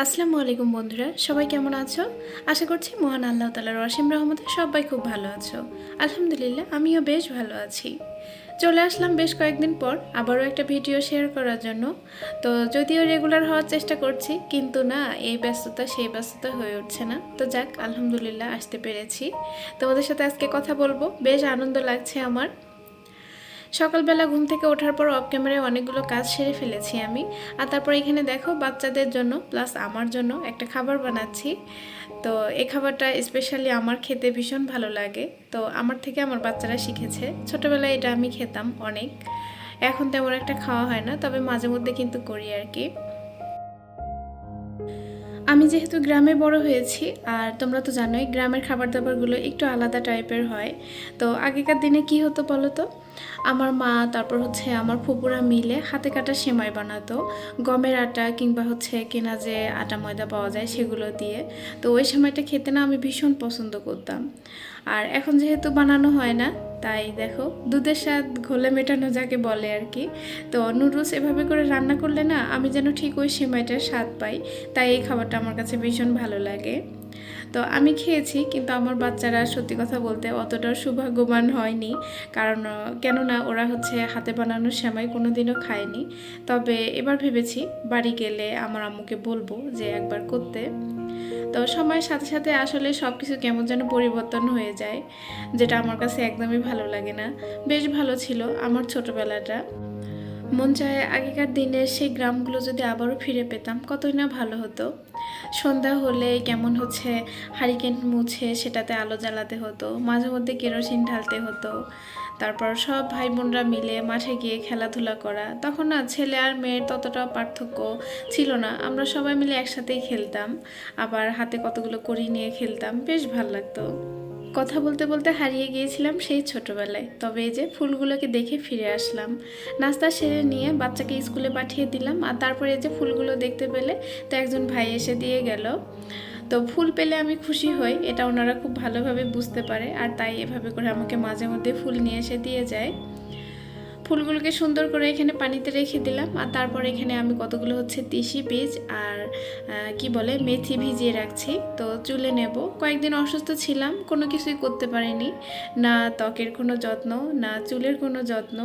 আসসালামু আলাইকুম বন্ধুরা, সবাই কেমন আছো? আশা করছি মহান আল্লাহ তালার অসীম রহমতে সবাই খুব ভালো আছো। আলহামদুলিল্লাহ, আমিও বেশ ভালো আছি। চলে আসলাম বেশ কয়েকদিন পর আবারও একটা ভিডিও শেয়ার করার জন্য। তো যদিও রেগুলার হওয়ার চেষ্টা করছি, কিন্তু না, এই ব্যস্ততা সেই ব্যস্ততা হয়ে উঠছে না। তো যাক, আলহামদুলিল্লাহ, আসতে পেরেছি। তোমাদের সাথে আজকে কথা বলব, বেশ আনন্দ লাগছে আমার। সকালবেলা ঘুম থেকে ওঠার পর অফ ক্যামেরায় অনেকগুলো কাজ সেরে ফেলেছি আমি। আর তারপর এখানে দেখো, বাচ্চাদের জন্য প্লাস আমার জন্য একটা খাবার বানাচ্ছি। তো এই খাবারটা স্পেশালি আমার খেতে ভীষণ ভালো লাগে। তো আমার থেকে আমার বাচ্চারা শিখেছে। ছোটোবেলায় এটা আমি খেতাম অনেক। এখন তেমন একটা খাওয়া হয় না, তবে মাঝে মধ্যে কিন্তু করি আর কি। আমি যেহেতু গ্রামে বড় হয়েছি, আর তোমরা তো জানোই, গ্রামের খাবার দাবারগুলো একটু আলাদা টাইপের হয়। তো আগেকার দিনে কি হতো বলো তো? আমার মা, তারপর হচ্ছে আমার ফুপুরা মিলে হাতে কাটা সেমাই বানাতো। গমের আটা কিংবা হচ্ছে কেনা যে আটা ময়দা পাওয়া যায় সেগুলো দিয়ে। তো ওই সময়টা খেতে না আমি ভীষণ পছন্দ করতাম। আর এখন যেহেতু বানানো হয় না, তাই দেখো দুধের স্বাদ ঘোলে মেটানো যাকে বলে আর কি। তো নুডলস এভাবে করে রান্না করলে না আমি যেন ঠিক ওই সেমাইটার স্বাদ পাই। তাই এই খাবারটা আমার কাছে ভীষণ ভালো লাগে। তো আমি খেয়েছি, কিন্তু আমার বাচ্চারা সত্যি কথা বলতে অতটা সৌভাগ্যবান হয়নি। কারণ কেননা ওরা হচ্ছে হাতে বানানো সেমাই কোনো দিনও খায়নি। তবে এবার ভেবেছি বাড়ি গেলে আমার আম্মুকে বলব যে একবার করতে। তো সময়ের সাথে সাথে আসলে সব কিছু কেমন যেন পরিবর্তন হয়ে যায়, যেটা আমার কাছে একদমই ভালো লাগে না। বেশ ভালো ছিল আমার ছোটবেলাটা। মন চায় আগেকার দিনের সেই গ্রামগুলো যদি আবারও ফিরে পেতাম, কতই না ভালো হতো। সন্ধ্যা হলে কেমন হচ্ছে, হারিকেন মুছে সেটাতে আলো জ্বালাতে হতো, মাঝে মধ্যে কেরোসিন ঢালতে হতো। তারপর সব ভাই বোনরা মিলে মাঠে গিয়ে খেলাধুলা করা। তখন না ছেলে আর মেয়ের ততটা পার্থক্য ছিল না, আমরা সবাই মিলে একসাথেই খেলতাম। আবার হাতে কতগুলো করি নিয়ে খেলতাম, বেশ ভালো লাগতো। কথা বলতে বলতে হারিয়ে গিয়েছিলাম সেই ছোটবেলায়। তবে এই যে ফুলগুলোকে দেখে ফিরে আসলাম। নাস্তা সেরে নিয়ে বাচ্চাকে স্কুলে পাঠিয়ে দিলাম আর তারপরে এই যে ফুলগুলো দেখতে পেলে তো একজন ভাই এসে দিয়ে গেল। তো ফুল পেলে আমি খুশি হই, এটা ওনারা খুব ভালোভাবে বুঝতে পারে আর তাই এভাবে করে আমাকে মাঝে মধ্যে ফুল নিয়ে এসে দিয়ে যায়। ফুলগুলোকে সুন্দর করে এখানে পানিতে রেখে দিলাম আর তারপরে এখানে আমি কতগুলো হচ্ছে তিসি বীজ আর কি বলে, মেথি ভিজিয়ে রাখছি। তো চুলে নেব। কয়েকদিন অসুস্থ ছিলাম, কোনো কিছুই করতে পারিনি। না ত্বকের কোনো যত্ন, না চুলের কোনো যত্ন।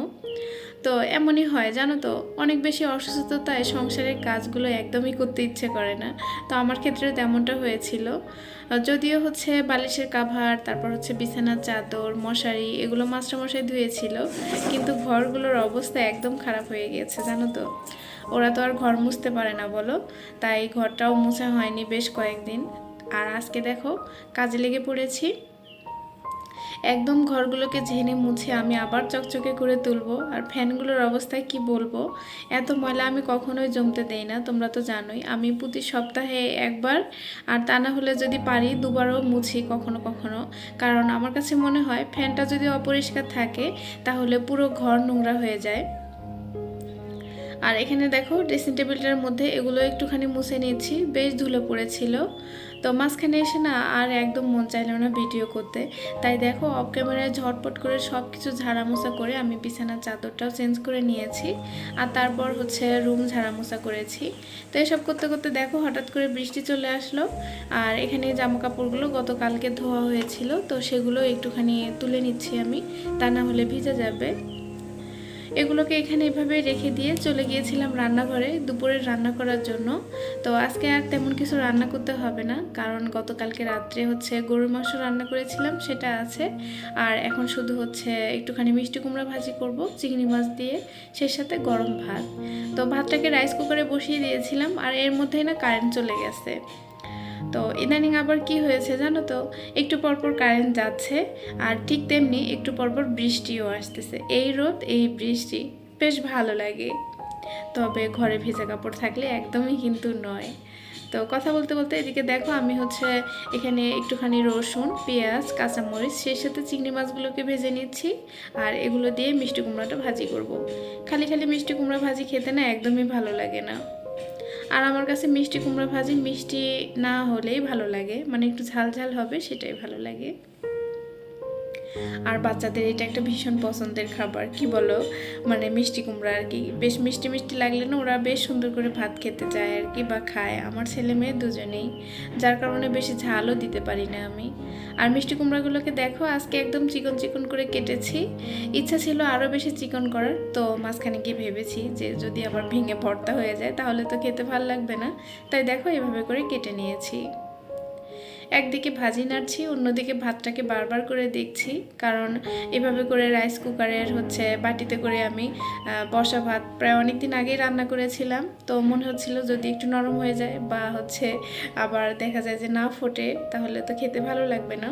তো এমনই হয়, জানো তো, অনেক বেশি অসুস্থতায় সংসারের কাজগুলো একদমই করতে ইচ্ছে করে না। তো আমার ক্ষেত্রে তেমনটা হয়েছিল। যদিও হচ্ছে বালিশের কাভার, তারপর হচ্ছে বিছানার চাদর, মশারি, এগুলো মাস্টারমশাই ধুয়েছিল। কিন্তু ঘরগুলোর অবস্থা একদম খারাপ হয়ে গিয়েছে জানো তো। ওরা তো আর ঘর মুছতে পারে না, বলো। তাই ঘরটাও মুছা হয়নি বেশ কয়েকদিন। আর আজকে দেখো, কাজে লেগে পড়েছি। একদম ঘরগুলোকে ঝেনে মুছে আমি আবার চকচকে করে তুলবো। আর ফ্যানগুলোর অবস্থায় কি বলব? এত ময়লা আমি কখনোই জমতে দেই না, তোমরা তো জানোই। আমি প্রতি সপ্তাহে একবার, আর তা না হলে যদি পারি, দুবারও মুছি কখনো কখনো। কারণ আমার কাছে মনে হয়, ফ্যানটা যদি অপরিষ্কার থাকে, তাহলে পুরো ঘর নোংরা হয়ে যায়। আর এখানে দেখো ড্রেসিং টেবিলটার মধ্যে এগুলো একটুখানি মুছে নিয়েছি, বেশ ধুলো পড়েছিল। তো মাঝখানে এসে না আর একদম মন চাইলো না ভিডিও করতে। তাই দেখো অফ ক্যামেরায় ঝটপট করে সব কিছু ঝাড়ামোছা করে আমি বিছানার চাদরটাও চেঞ্জ করে নিয়েছি। আর তারপর হচ্ছে রুম ঝাড়ামোছা করেছি। তো এসব করতে করতে দেখো হঠাৎ করে বৃষ্টি চলে আসলো। আর এখানে জামা কাপড়গুলো গতকালকে ধোয়া হয়েছিল, তো সেগুলো একটুখানি তুলে নিচ্ছি আমি। তা না হলে ভিজে যাবে। এগুলোকে এখানে এভাবে রেখে দিয়ে চলে গিয়েছিলাম রান্নাঘরে দুপুরে রান্না করার জন্য। তো আজকে আর তেমন কিছু রান্না করতে হবে না, কারণ গতকালকে রাত্রে হচ্ছে গরুর মাংস রান্না করেছিলাম, সেটা আছে। আর এখন শুধু হচ্ছে একটুখানি মিষ্টি কুমড়া ভাজি করব, চিংড়ি মাছ দিয়ে, সেই সাথে গরম ভাত। তো ভাতটাকে রাইস কুকারে বসিয়ে দিয়েছিলাম, আর এর মধ্যেই না কারেন্ট চলে গেছে। তো ইদানিং আবার কি হয়েছে জানো তো? একটু পরপর কারেন্ট যাচ্ছে আর ঠিক তেমনি একটু পরপর বৃষ্টিও আসতেছে। এই রোদ, এই বৃষ্টি, বেশ ভালো লাগে। তবে ঘরে ভেজা কাপড় থাকলে একদমই কিন্তু নয়। তো কথা বলতে বলতে এদিকে দেখো আমি হচ্ছে এখানে একটুখানি রসুন, পেঁয়াজ, কাঁচামরিচ, সেই সাথে চিংড়ি মাছগুলোকে ভেজে নিচ্ছি আর এগুলো দিয়ে মিষ্টি কুমড়াটা ভাজি করব। খালি খালি মিষ্টি কুমড়া ভাজি খেতে না একদমই ভালো লাগে না। আর আমার কাছে মিষ্টি কুমড়া ভাজি মিষ্টি না হলেই ভালো লাগে। মানে একটু ঝাল ঝাল হবে, সেটাই ভালো লাগে। আর বাচ্চাদের এটা একটা ভীষণ পছন্দের খাবার। কি বলো? মানে মিষ্টি কুমড়া আর কি। বেশ মিষ্টি মিষ্টি লাগলে না ওরা বেশ সুন্দর করে ভাত খেতে চায় আর কি বা খায়। আমার ছেলে মেয়ে দুজনেই। যার কারণে বেশি ঝালও দিতে পারি না আমি। আর মিষ্টি কুমড়াগুলোকে দেখো, আজকে একদম চিকন চিকন করে কেটেছি। ইচ্ছা ছিল আরও বেশি চিকন করার, তো মাঝখানে গিয়ে ভেবেছি যে যদি আবার ভেঙে ভর্তা হয়ে যায়, তাহলে তো খেতে ভালো লাগবে না। তাই দেখো, এভাবে করে কেটে নিয়েছি। একদিকে ভাজি নাড়ছি, অন্যদিকে ভাতটাকে বারবার করে দেখছি। কারণ এভাবে করে রাইস কুকারের হচ্ছে বাটিতে করে আমি বসা ভাত প্রায় অনেক দিন আগেই রান্না করেছিলাম। তো মনে হচ্ছিল যদি একটু নরম হয়ে যায় বা হচ্ছে আবার দেখা যায় যে না ফোটে, তাহলে তো খেতে ভালো লাগবে না।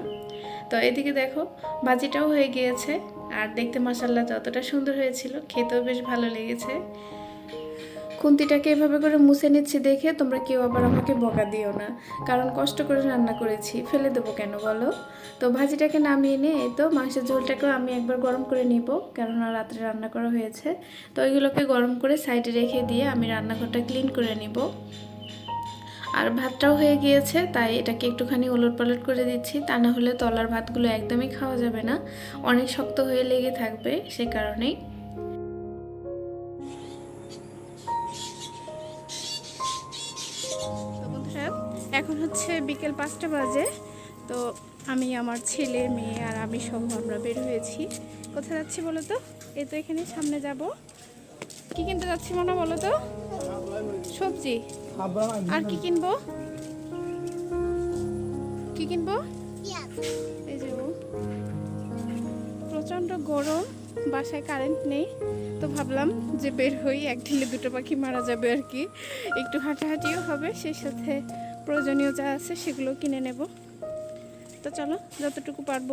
তো এদিকে দেখো, ভাজিটাও হয়ে গিয়েছে। আর দেখতে মশাল্লা যতটা সুন্দর হয়েছিল, খেতেও বেশ ভালো লেগেছে। খুন্তিটাকে এভাবে করে মুছে নিচ্ছি দেখে তোমরা কেউ আবার আমাকে বকা দিও না। কারণ কষ্ট করে রান্না করেছি। ফেলে দেবো কেন বলো? তো ভাজিটাকে নামিয়ে নিয়ে এই তো মাংসের ঝোলটাকেও আমি একবার গরম করে নিব। কেননা রাত্রে রান্না করা হয়েছে। তো ওইগুলোকে গরম করে সাইডে রেখে দিয়ে আমি রান্নাঘরটা ক্লিন করে নিব। আর ভাতটাও হয়ে গিয়েছে, তাই এটাকে একটুখানি ওলট পালট করে দিচ্ছি। তা না হলে তলার ভাতগুলো একদমই খাওয়া যাবে না। অনেক শক্ত হয়ে লেগে থাকবে সে কারণেই। বিকেল পাঁচটা বাজে। তো আমি আমার ছেলে, মেয়ে আর আমি সহ আমরা বের হয়েছি। কোথায় যাচ্ছি বলো তো? এই তো এখানে সামনে যাব। কি কিনতে যাচ্ছি মনে বলো তো? সবজি। আর কি কিনবো? কি কিনবো? এই যে। প্রচণ্ড গরম, বাসায় কারেন্ট নেই। তো ভাবলাম যে বের হই এক ঢিলে দুটো পাখি মারা যাবে আর কি। একটু হাঁটাহাঁটিও হবে, সেই সাথে প্রয়োজনীয় যা আছে সেগুলো কিনে নেব। তো চলো, যতটুকু পারব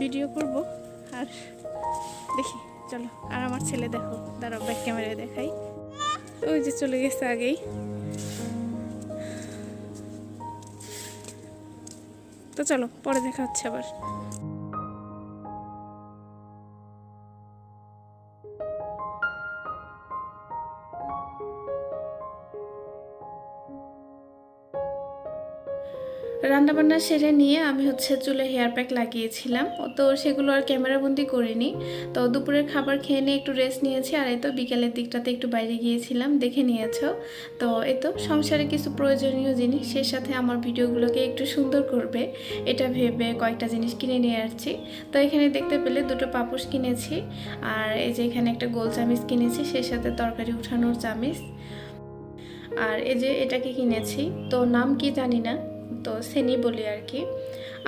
ভিডিও করব। আর দেখি, চলো, আর আমার ছেলে দেখো, দাঁড়াও ব্যাক ক্যামেরায় দেখাই। ওই যে চলে গেছে আগেই। তো চলো, পরে দেখা হচ্ছে আবার। রান্নাবান্না সেরে নিয়ে আমি হচ্ছে চুলে হেয়ার প্যাক লাগিয়েছিলাম। তো সেগুলো আর ক্যামেরাবন্দি করিনি। তো দুপুরের খাবার খেয়ে নিয়ে একটু রেস্ট নিয়েছি। আর এই তো বিকেলের দিকটাতে একটু বাইরে গিয়েছিলাম, দেখে নিয়েছ। তো এই তো সংসারে কিছু প্রয়োজনীয় জিনিস সে সাথে আমার ভিডিওগুলোকে একটু সুন্দর করবে। এটা ভেবে কয়েকটা জিনিস কিনে নিয়ে আসছি। তো এখানে দেখতে পেলে দুটো পাপোশ কিনেছি। আর এই যে এখানে একটা গোল চামিচ কিনেছি, সেই সাথে তরকারি উঠানোর চামিচ। আর এই যে এটাকে কিনেছি। তো নাম কি জানি না। তো সেনি বলি আর কি।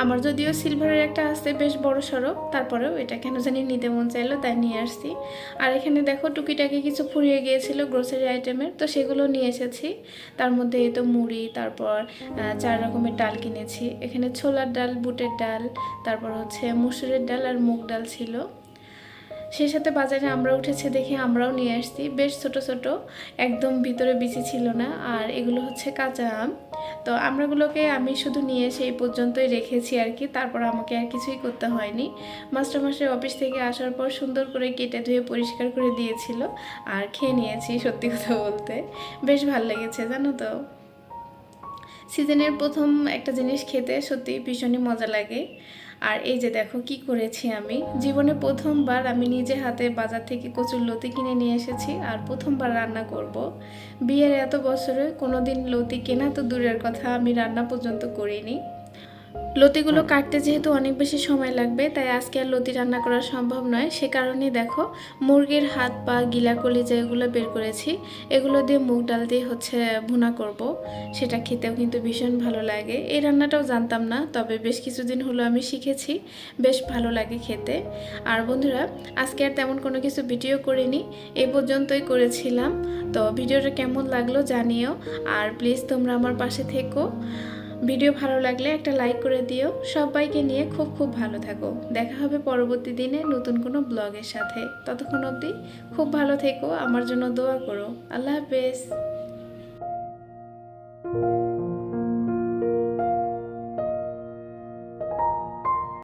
আমার যদিও সিলভারের একটা আছে, বেশ বড় সড়ো, তারপরেও এটা কেন জানি নিতে মন চাইলো, তাই নিয়ে আসছি। আর এখানে দেখো টুকিটাকি কিছু ফুরিয়ে গিয়েছিল গ্রোসারি আইটেমের তো সেগুলো নিয়ে এসেছি। তার মধ্যে এই তো মুড়ি, তারপর চার রকমের ডাল কিনেছি। এখানে ছোলার ডাল, বুটের ডাল, তারপর হচ্ছে মুসুরের ডাল আর মুগ ডাল ছিল। সেই সাথে বাজারে আমরা উঠেছে দেখে আমরাও নিয়ে আসছি। বেশ ছোট ছোট, একদম ভিতরে বিচি ছিল না। আর এগুলো হচ্ছে কাঁচা আম। তো আমরাগুলোকে আমি শুধু নিয়ে এসে এই পর্যন্তই রেখেছি আর কি। তারপর আমাকে আর কিছুই করতে হয়নি। মাস্টারমশাই অফিস থেকে আসার পর সুন্দর করে কেটে ধুয়ে পরিষ্কার করে দিয়েছিল। আর খেয়ে নিয়েছি সত্যি কথা বলতে। বেশ ভালো লেগেছে, জানো তো। সিজনের প্রথম একটা জিনিস খেতে সত্যি ভীষণই মজা লাগে। আর এই যে দেখো কি করেছি আমি জীবনে প্রথমবার আমি নিজে হাতে বাজার থেকে কচুর লতি কিনে নিয়ে এসেছি আর প্রথমবার রান্না করব। বিয়ের এত বছরে কোনো দিন লতি কেনা তো দূরের কথা, আমি রান্না পর্যন্ত করিনি লতিগুলো কাটতে যেহেতু অনেক বেশি সময় লাগবে তাই আজকে আর লতি রান্না করা সম্ভব নয়। সে কারণে দেখো মুরগির হাত পা গিলা কলিজা এগুলো বের করেছি এগুলো দিয়ে মুগ ডাল দিয়ে হচ্ছে ভুনা করব। সেটা খেতেও কিন্তু ভীষণ ভালো লাগে। এই রান্নাটাও জানতাম না তবে বেশ কিছুদিন হলো আমি শিখেছি বেশ ভালো লাগে খেতে। আর বন্ধুরা আজকে আর তেমন কোনো কিছু ভিডিও করিনি এই পর্যন্তই করেছিলাম। তো ভিডিওটা কেমন লাগল জানিও আর প্লিজ তোমরা আমার পাশে থেকো। ভিডিও ভালো লাগলে একটা লাইক করে দিও। সবাইকে নিয়ে খুব খুব ভালো থাকো। দেখা হবে পরবর্তী দিনে নতুন কোনো ব্লগের সাথে। ততক্ষণ অবধি খুব ভালো থেকো, আমার জন্য দোয়া করো। আল্লাহ হাফেজ।